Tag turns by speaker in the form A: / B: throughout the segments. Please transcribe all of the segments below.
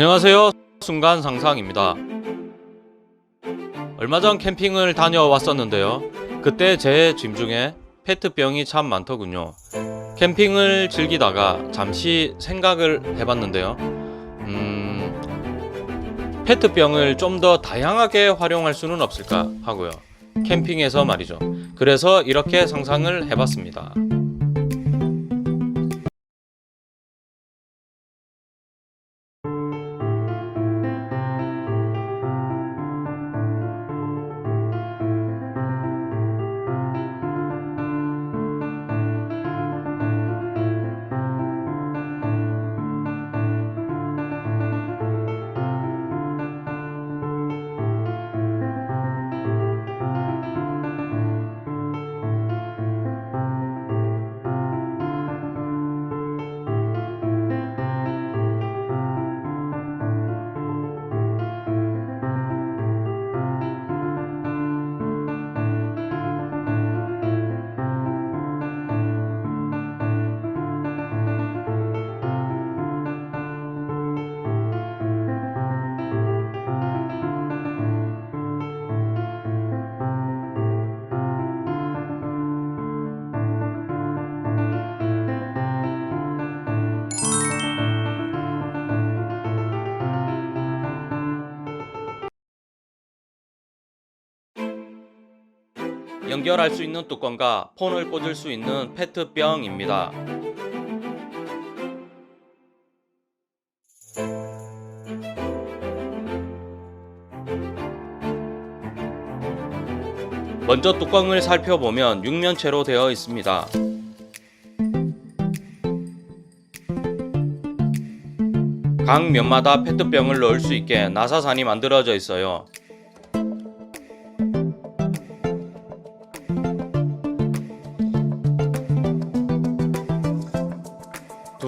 A: 안녕하세요. 순간 상상입니다. 얼마 전 캠핑을 다녀왔었는데요. 그때 제 짐 중에 페트병이 참 많더군요. 캠핑을 즐기다가 잠시 생각을 해봤는데요. 음, 페트병을 좀 더 다양하게 활용할 수는 없을까 하고요. 캠핑에서 말이죠. 그래서 이렇게 상상을 해봤습니다. 연결할 수 있는 뚜껑과 폰을 꽂을 수 있는 페트병입니다. 먼저 뚜껑을 살펴보면 육면체로 되어 있습니다. 각 면마다 페트병을 넣을 수 있게 나사산이 만들어져 있어요.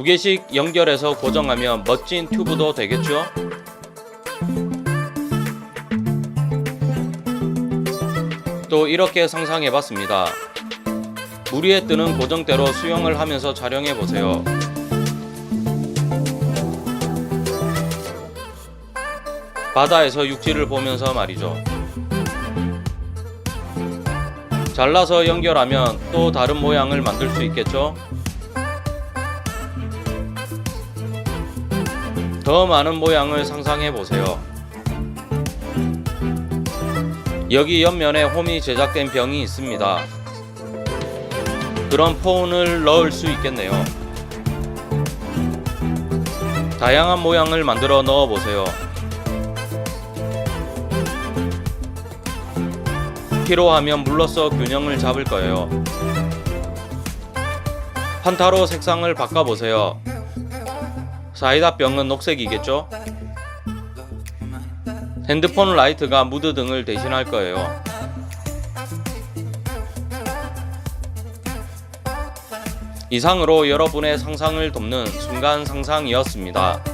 A: 두 개씩 연결해서 고정하면 멋진 튜브도 되겠죠? 또 이렇게 상상해 봤습니다. 물 위에 뜨는 고정대로 수영을 하면서 촬영해 보세요. 바다에서 육지를 보면서 말이죠. 잘라서 연결하면 또 다른 모양을 만들 수 있겠죠? 더 많은 모양을 상상해 보세요. 여기 옆면에 홈이 제작된 병이 있습니다. 그런 폰을 넣을 수 있겠네요. 다양한 모양을 만들어 넣어 보세요. 필요하면 물러서 균형을 잡을 거예요. 판타로 색상을 바꿔보세요. 사이다 병은 녹색이겠죠? 핸드폰 라이트가 무드 등을 대신할 거예요. 이상으로 여러분의 상상을 돕는 순간 상상이었습니다.